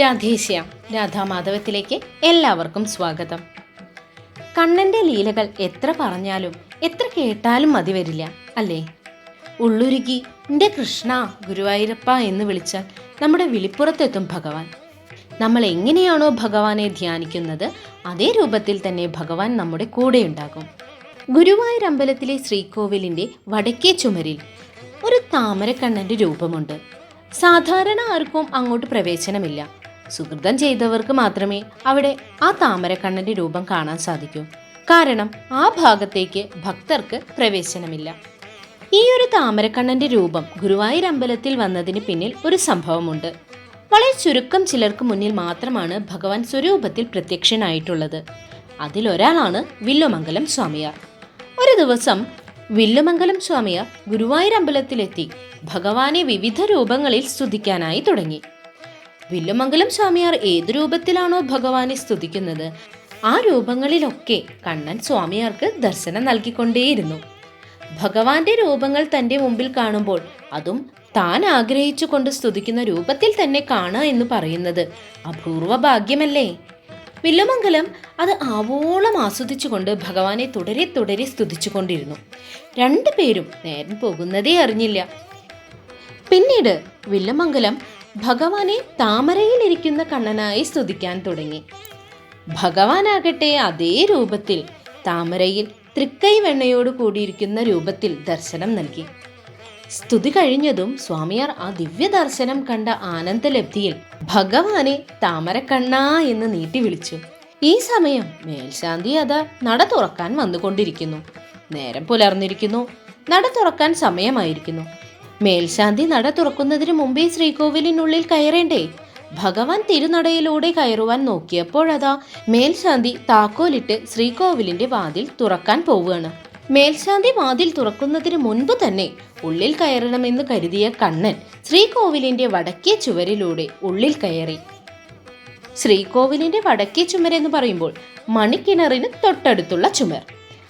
രാധേശ്യാം രാധാമാധവത്തിലേക്ക് എല്ലാവർക്കും സ്വാഗതം. കണ്ണന്റെ ലീലകൾ എത്ര പറഞ്ഞാലും എത്ര കേട്ടാലും മതി വരില്ല അല്ലേ? ഉള്ളുരുകി എന്റെ കൃഷ്ണ ഗുരുവായൂരപ്പ എന്ന് വിളിച്ചാൽ നമ്മുടെ വിളിപ്പുറത്തെത്തും ഭഗവാൻ. നമ്മൾ എങ്ങനെയാണോ ഭഗവാനെ ധ്യാനിക്കുന്നത് അതേ രൂപത്തിൽ തന്നെ ഭഗവാൻ നമ്മുടെ കൂടെയുണ്ടാകും. ഗുരുവായൂർ അമ്പലത്തിലെ ശ്രീകോവിലിന്റെ വടക്കേ ചുമരിൽ ഒരു താമരക്കണ്ണന്റെ രൂപമുണ്ട്. സാധാരണ ആർക്കും അങ്ങോട്ട് പ്രവേശനമില്ല. സുഹൃതം ചെയ്തവർക്ക് മാത്രമേ അവിടെ ആ താമരക്കണ്ണന്റെ രൂപം കാണാൻ സാധിക്കൂ. കാരണം ആ ഭാഗത്തേക്ക് ഭക്തർക്ക് പ്രവേശനമില്ല. ഈ ഒരു താമരക്കണ്ണന്റെ രൂപം ഗുരുവായൂർ അമ്പലത്തിൽ വന്നതിന് പിന്നിൽ ഒരു സംഭവമുണ്ട്. വളരെ ചുരുക്കം ചിലർക്ക് മുന്നിൽ മാത്രമാണ് ഭഗവാൻ സ്വരൂപത്തിൽ പ്രത്യക്ഷനായിട്ടുള്ളത്. അതിലൊരാളാണ് വില്ലുമംഗലം സ്വാമിയാർ. ഒരു ദിവസം വില്ലുമംഗലം സ്വാമിയാർ ഗുരുവായൂർ അമ്പലത്തിലെത്തി ഭഗവാനെ വിവിധ രൂപങ്ങളിൽ സ്തുതിക്കാനായി തുടങ്ങി. വില്ലുമംഗലം സ്വാമിയാർ ഏത് രൂപത്തിലാണോ ഭഗവാനെ സ്തുതിക്കുന്നത് ആ രൂപങ്ങളിലൊക്കെ കണ്ണൻ സ്വാമിയാർക്ക് ദർശനം നൽകിക്കൊണ്ടേയിരുന്നു. ഭഗവാന്റെ രൂപങ്ങൾ തന്റെ മുമ്പിൽ കാണുമ്പോൾ അതും താൻ ആഗ്രഹിച്ചു കൊണ്ട് സ്തുതിക്കുന്ന രൂപത്തിൽ തന്നെ കാണുക എന്ന് പറയുന്നത് അപൂർവ ഭാഗ്യമല്ലേ? വില്ലുമംഗലം അത് ആവോളം ആസ്വദിച്ചുകൊണ്ട് ഭഗവാനെ തുടരെ തുടരെ സ്തുതിച്ചുകൊണ്ടിരുന്നു. രണ്ടുപേരും നേരം പോകുന്നതേ അറിഞ്ഞില്ല. പിന്നീട് വില്ലുമംഗലം ഭഗവാനെ താമരയിലിരിക്കുന്ന കണ്ണനായി സ്തുതിക്കാൻ തുടങ്ങി. ഭഗവാനാകട്ടെ അതേ രൂപത്തിൽ താമരയിൽ തൃക്കൈ വെണ്ണയോട് കൂടിയിരിക്കുന്ന രൂപത്തിൽ ദർശനം നൽകി. സ്തുതി കഴിഞ്ഞതും സ്വാമിയാർ ആ ദിവ്യ ദർശനം കണ്ട ആനന്ദലബ്ധിയിൽ ഭഗവാനെ താമരക്കണ്ണ എന്ന് നീട്ടി വിളിച്ചു. ഈ സമയം മേൽശാന്തി അതാ നട തുറക്കാൻ വന്നുകൊണ്ടിരിക്കുന്നു. നേരം പുലർന്നിരിക്കുന്നു. നട തുറക്കാൻ സമയമായിരിക്കുന്നു. മേൽശാന്തി നട തുറക്കുന്നതിന് മുമ്പേ ശ്രീകോവിലിനുള്ളിൽ കയറേണ്ടേ? ഭഗവാൻ തിരുനടയിലൂടെ കയറുവാൻ നോക്കിയപ്പോഴതാ മേൽശാന്തി താക്കോലിട്ട് ശ്രീകോവിലിന്റെ വാതിൽ തുറക്കാൻ പോവുകയാണ്. മേൽശാന്തി വാതിൽ തുറക്കുന്നതിന് മുൻപ് തന്നെ ഉള്ളിൽ കയറണമെന്ന് കരുതിയ കണ്ണൻ ശ്രീകോവിലിന്റെ വടക്കേ ചുവരിലൂടെ ഉള്ളിൽ കയറി. ശ്രീകോവിലിന്റെ വടക്കേ ചുമർ എന്ന് പറയുമ്പോൾ മണിക്കിണറിന് തൊട്ടടുത്തുള്ള ചുമർ.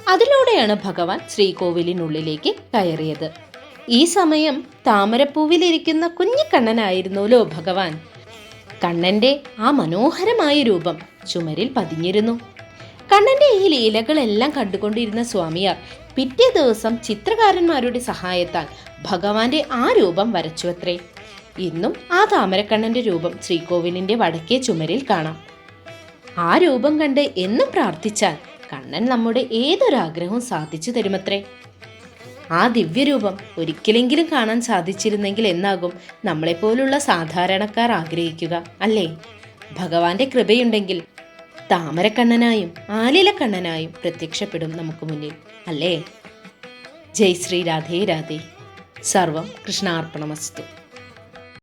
അതിലൂടെയാണ് ഭഗവാൻ ശ്രീകോവിലിനുള്ളിലേക്ക് കയറിയത്. ഈ സമയം താമരപ്പൂവിലിരിക്കുന്ന കുഞ്ഞിക്കണ്ണനായിരുന്നല്ലോ ഭഗവാൻ. കണ്ണന്റെ ആ മനോഹരമായ രൂപം ചുമരിൽ പതിഞ്ഞിരുന്നു. കണ്ണന്റെ ഈ ലീലകളെല്ലാം കണ്ടുകൊണ്ടിരുന്ന സ്വാമിയാർ പിറ്റേ ദിവസം ചിത്രകാരന്മാരുടെ സഹായത്താൽ ഭഗവാന്റെ ആ രൂപം വരച്ചുവത്രേ. ഇന്നും ആ താമരക്കണ്ണന്റെ രൂപം ശ്രീകോവിലിന്റെ വടക്കേ ചുമരിൽ കാണാം. ആ രൂപം കണ്ട് എന്നും പ്രാർത്ഥിച്ചാൽ കണ്ണൻ നമ്മുടെ ഏതൊരാഗ്രഹവും സാധിച്ചു തരുമത്രേ. ആ ദിവ്യരൂപം ഒരിക്കലെങ്കിലും കാണാൻ സാധിച്ചിരുന്നെങ്കിൽ എന്നാകും നമ്മളെപ്പോലുള്ള സാധാരണക്കാർ ആഗ്രഹിക്കുക അല്ലേ? ഭഗവാന്റെ കൃപയുണ്ടെങ്കിൽ താമരക്കണ്ണനായും ആലിലക്കണ്ണനായും പ്രത്യക്ഷപ്പെടും നമുക്ക് മുന്നിൽ അല്ലേ? ജയ് ശ്രീ രാധേ രാധേ. സർവം കൃഷ്ണാർപ്പണമസ്തു.